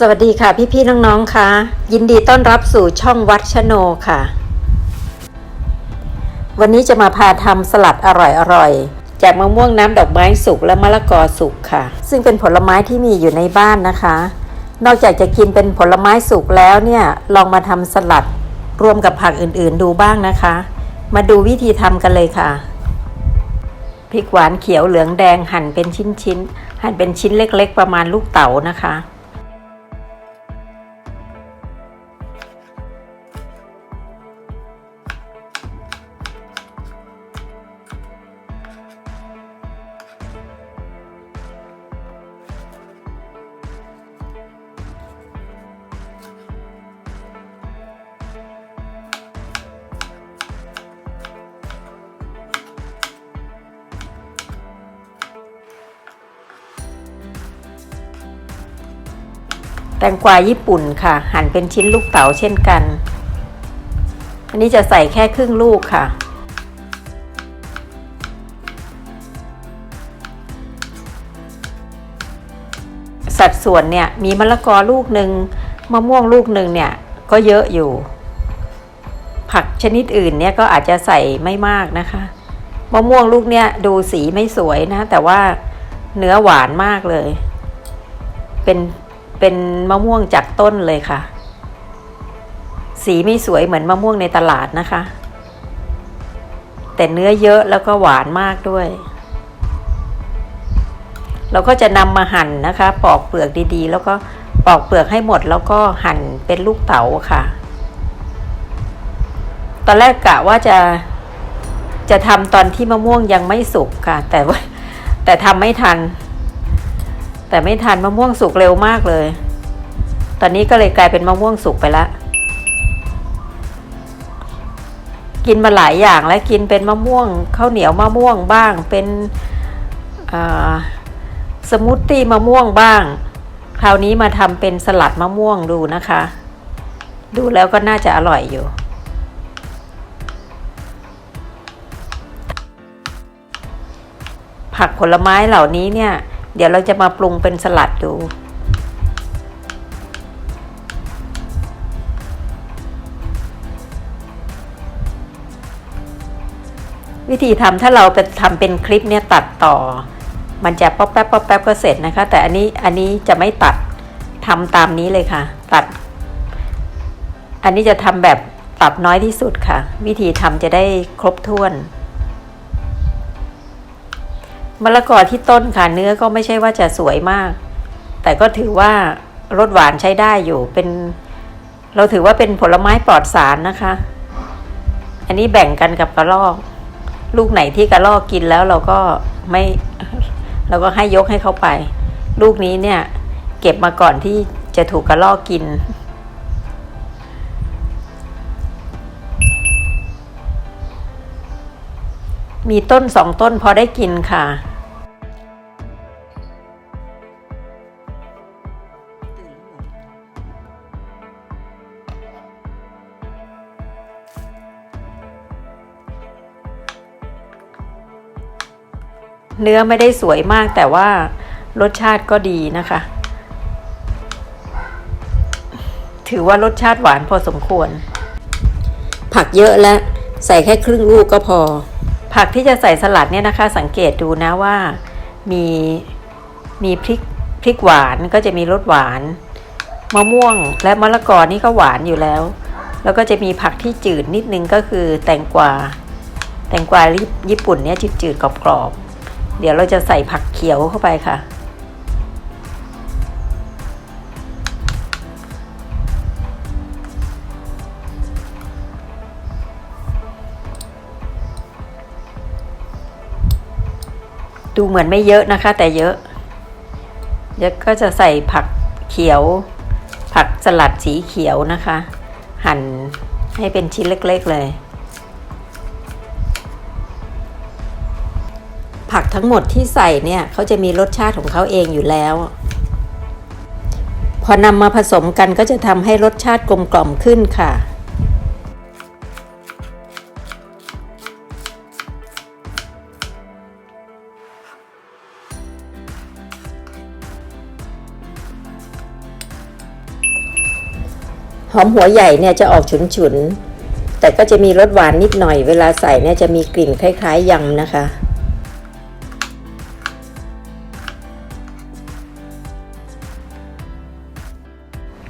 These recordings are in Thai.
สวัสดีค่ะพี่ๆน้องๆค่ะยินดีต้อนรับสู่ช่องวัดชโนค่ะ วันนี้จะมาพาทำสลัดอร่อยๆจากมะม่วงน้ำดอกไม้สุกและมะละกอสุกค่ะ ซึ่งเป็นผลไม้ที่มีอยู่ในบ้านนะคะ นอกจากจะกินเป็นผลไม้สุกแล้วเนี่ยลองมาทำสลัดรวมกับผักอื่นๆดูบ้างนะคะ มาดูวิธีทำกันเลยค่ะพริกหวานเขียวเหลืองแดงหั่นเป็นชิ้นๆหั่นเป็นชิ้นเล็ก ๆ ประมาณลูกเต๋านะคะ แตงกวาญี่ปุ่นค่ะ หั่นเป็นชิ้นลูกเต๋าเช่นกัน อันนี้จะใส่แค่ครึ่งลูกค่ะ สัดส่วนเนี่ยมีมะละกอลูกหนึ่งมะม่วงลูกหนึ่งเนี่ยก็เยอะอยู่ ผักชนิดอื่นเนี่ยก็อาจจะใส่ไม่มากนะคะมะม่วงลูกเนี่ยดูสีไม่สวยนะ แต่ว่าเนื้อหวานมากเลย เป็น เป็นมะม่วงจากต้นเลยค่ะ สีไม่สวยเหมือนมะม่วงในตลาดนะคะ แต่เนื้อเยอะแล้วก็หวานมากด้วย เราก็จะนำมาหั่นนะคะ ปอกเปลือกดีๆ แล้วก็ปอกเปลือกให้หมดแล้วก็หั่นเป็นลูกเต๋าค่ะ ตอนแรกกะว่าจะจะทำตอนที่มะม่วงยังไม่สุกค่ะ แต่ว่าแต่ทำไม่ทัน แต่ไม่ทันมะม่วงสุกเร็วมากเลย ตอนนี้ก็เลยกลายเป็นมะม่วงสุกไปละ กินมาหลายอย่างแล้วกินเป็นมะม่วงข้าวเหนียวมะม่วงบ้าง เป็นสมูทตี้มะม่วงบ้าง คราวนี้มาทำเป็นสลัดมะม่วงดูนะคะ ดูแล้วก็น่าจะอร่อยอยู่ผักผลไม้เหล่านี้เนี่ย เดี๋ยวเราจะมาปรุงเป็นสลัดดู วิธีทำถ้าเราไปทำเป็นคลิปเนี่ยตัดต่อ มันจะป๊อปแป๊บป๊อปแป๊บก็เสร็จนะคะ แต่อันนี้อันนี้จะไม่ตัดทำตามนี้เลยค่ะ ตัด อันนี้จะทำแบบตัดน้อยที่สุดค่ะ วิธีทำจะได้ครบถ้วน มะละกอที่ต้นค่ะเนื้อก็ไม่ใช่ว่าจะสวยมาก แต่ก็ถือว่ารสหวานใช้ได้อยู่เป็น เราถือว่าเป็นผลไม้ปลอดสารนะคะ อันนี้แบ่งกันกับกระรอก ลูกไหนที่กระรอกกินแล้วเราก็ไม่ เราก็ให้ยกให้เขาไป ลูกนี้เนี่ย เก็บมาก่อนที่จะถูกกระรอกกิน มีต้นสองต้นพอได้กินค่ะ เนื้อไม่ได้สวยมากแต่ว่ารสชาติก็ดีนะคะ ถือว่ารสชาติหวานพอสมควร ผักเยอะแล้ว ใส่แค่ครึ่งลูกก็พอ ผักที่จะใส่สลัดเนี่ยนะคะ สังเกตดูนะว่ามีมีพริกพริกหวานก็จะมีรสหวาน มะม่วงและมะละกอนี่ก็หวานอยู่แล้ว แล้วก็จะมีผักที่จืดนิดนึงก็คือแตงกวา แตงกวาญี่ปุ่นเนี่ยจืดๆกรอบๆเดี๋ยวเราจะใส่ผักเขียวเข้าไปค่ะ ดูเหมือนไม่เยอะนะคะ แต่เยอะเดี๋ยวก็จะใส่ผักเขียว ผักสลัดสีเขียวนะคะ หั่นให้เป็นชิ้นเล็กๆเลย ผักทั้งหมดที่ใส่เนี่ยเขาจะมีรสชาติของเขาเองอยู่แล้ว พอนำมาผสมกันก็จะทำให้รสชาติกลมกล่อมขึ้นค่ะ หอมหัวใหญ่เนี่ยจะออกฉุนๆแต่ก็จะมีรสหวานนิดหน่อย เวลาใส่เนี่ยจะมีกลิ่นคล้ายๆยำนะคะ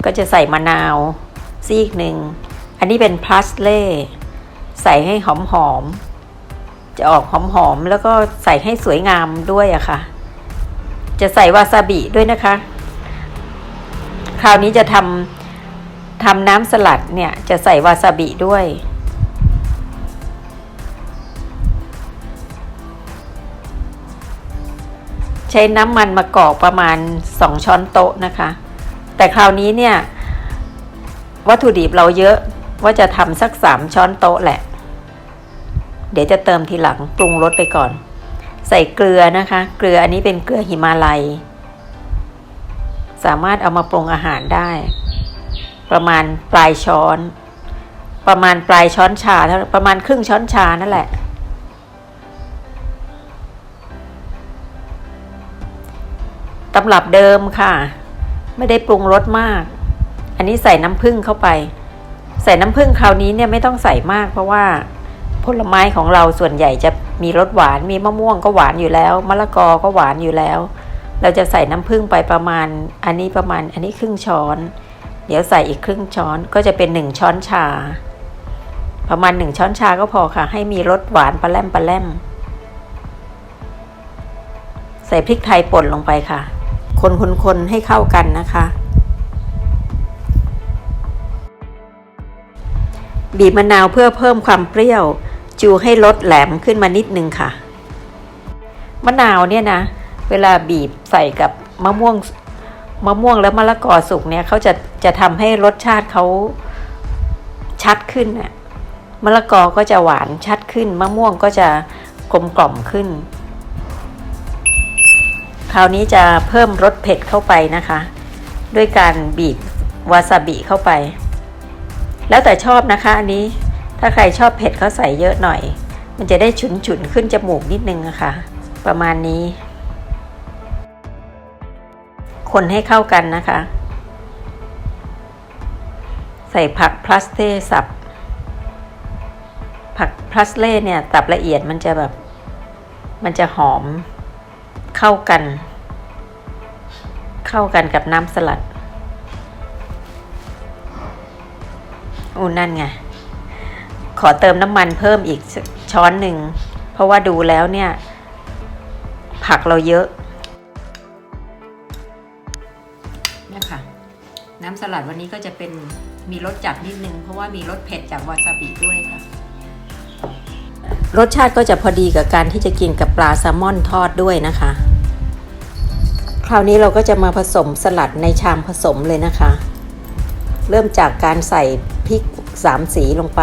ก็จะใส่มะนาว ซีกหนึ่ง อันนี้เป็นพลาสเล่ ใส่ให้หอมๆ จะออกหอมๆ แล้วก็ใส่ให้สวยงามด้วยอะค่ะ จะใส่วาซาบิด้วยนะคะ คราวนี้จะทำ ทำน้ำสลัดเนี่ยจะใส่วาซาบิด้วย ใช้น้ำมันมะกอกประมาณ 2 ช้อนโต๊ะนะคะ แต่คราวนี้เนี่ย วัตถุดิบเราเยอะว่าจะทำสัก 3 ช้อนโต๊ะแหละ เดี๋ยวจะเติมทีหลังปรุงรสไปก่อน ใส่เกลือนะคะ เกลืออันนี้เป็นเกลือหิมาลัย สามารถเอามาปรุงอาหารได้ ประมาณปลายช้อน ประมาณปลายช้อนชาเท่าประมาณครึ่งช้อนชานั่นแหละ ตำรับเดิมค่ะ ไม่ได้ปรุงรสมาก อันนี้ใส่น้ำผึ้งเข้าไป ใส่น้ำผึ้งคราวนี้เนี่ยไม่ต้องใส่มากเพราะว่าผลไม้ของเราส่วนใหญ่จะมีรสหวาน มีมะม่วงก็หวานอยู่แล้ว มะละกอก็หวานอยู่แล้ว เราจะใส่น้ำผึ้งไปประมาณ อันนี้ประมาณ อันนี้ครึ่งช้อน เดี๋ยวใส่อีกครึ่งช้อนก็จะเป็นหนึ่งช้อนชา ประมาณหนึ่งช้อนชาก็พอค่ะ ให้มีรสหวานปลาแรมปลาแรมใส่พริกไทยป่นลงไปค่ะ คนๆๆให้เข้ากันนะคะ บีบมะนาวเพื่อเพิ่มความเปรี้ยว จูให้รสแหลมขึ้นมานิดนึงค่ะ มะนาวเนี่ยนะ เวลาบีบใส่กับมะม่วง มะม่วงแล้วมะละกอสุกเนี่ยเขาจะจะทำให้รสชาติเขาชัดขึ้นน่ะมะละกอก็จะหวานชัดขึ้น มะม่วงก็จะกลมกล่อมขึ้น คราวนี้จะเพิ่มรสเผ็ดเข้าไปนะคะ ด้วยการบีบวาซาบิเข้าไป แล้วแต่ชอบนะคะอันนี้ถ้าใครชอบเผ็ดเขาใส่เยอะหน่อย มันจะได้ฉุนๆขึ้นจมูกนิดนึงอะคะประมาณนี้ คนให้เข้ากันนะคะ ใส่ผักพลาสเต้สับ ผักพลาสเล่เนี่ยตับละเอียดมันจะแบบ มันจะหอมเข้ากัน เข้ากันกับน้ำสลัดอู้นั่นไง ขอเติมน้ำมันเพิ่มอีกช้อนหนึ่ง เพราะว่าดูแล้วเนี่ย ผักเราเยอะ นี่ค่ะ น้ำสลัดวันนี้ก็จะเป็นมีรสจัดนิดนึง เพราะว่ามีรสเผ็ดจากวาซาบิด้วยค่ะ รสชาติก็จะพอดีกับการที่จะกินกับปลาแซลมอนทอดด้วยนะคะ คราวนี้เราก็จะมาผสมสลัดในชามผสมเลยนะคะ เริ่มจากการใส่พริกสามสีลงไป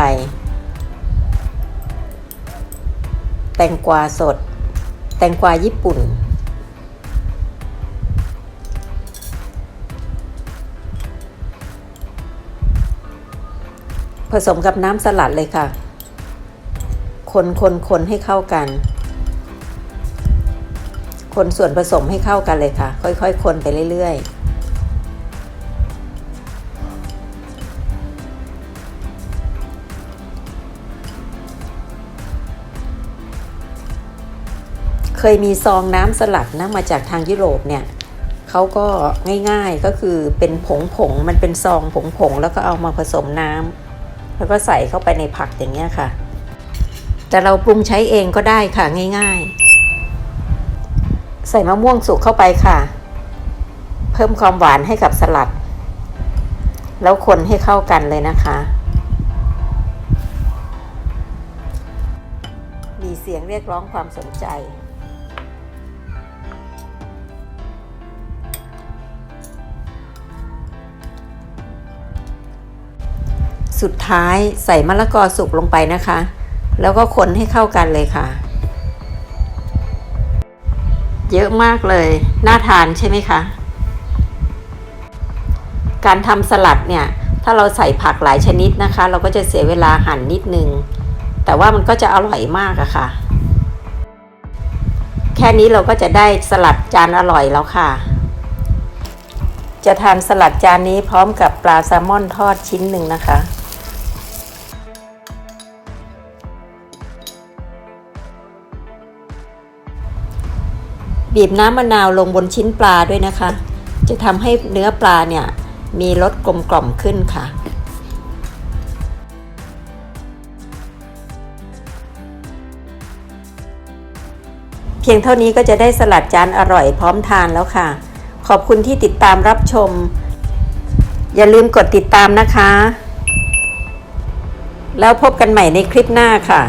แตงกวาสด แตงกวาญี่ปุ่น ผสมกับน้ำสลัดเลยค่ะ คนคนคนให้เข้ากัน คนส่วนผสมให้เข้ากันเลยค่ะ ค่อยๆคนไปเรื่อยๆเคยมีซองน้ำสลัดนะมาจากทางยุโรปเนี่ยเขาก็ง่ายๆก็คือเป็นผงผงมันเป็นซองผงผงแล้วก็เอามาผสมน้ำ แล้วก็ใส่เข้าไปในผักอย่างเงี้ยค่ะ แต่เราปรุงใช้เองก็ได้ค่ะง่ายๆ ใส่มะม่วงสุกเข้าไปค่ะ เพิ่มความหวานให้กับสลัด แล้วคนให้เข้ากันเลยนะคะ มีเสียงเรียกร้องความสนใจ สุดท้ายใส่มะละกอสุกลงไปนะคะ แล้วก็คนให้เข้ากันเลยค่ะ เยอะมากเลย น่าทานใช่ไหมคะ การทำสลัดเนี่ย ถ้าเราใส่ผักหลายชนิดนะคะ เราก็จะเสียเวลาหั่นนิดนึง แต่ว่ามันก็จะอร่อยมากอะค่ะ แค่นี้เราก็จะได้สลัดจานอร่อยแล้วค่ะจะทานสลัดจานนี้พร้อมกับปลาแซลมอนทอดชิ้นหนึ่งนะคะ บีบน้ำมะนาวลงบนชิ้นปลาด้วยนะคะ จะทำให้เนื้อปลาเนี่ยมีรสกลมกล่อมขึ้นค่ะ เพียงเท่านี้ก็จะได้สลัดจานอร่อยพร้อมทานแล้วค่ะ ขอบคุณที่ติดตามรับชม อย่าลืมกดติดตามนะคะ แล้วพบกันใหม่ในคลิปหน้าค่ะ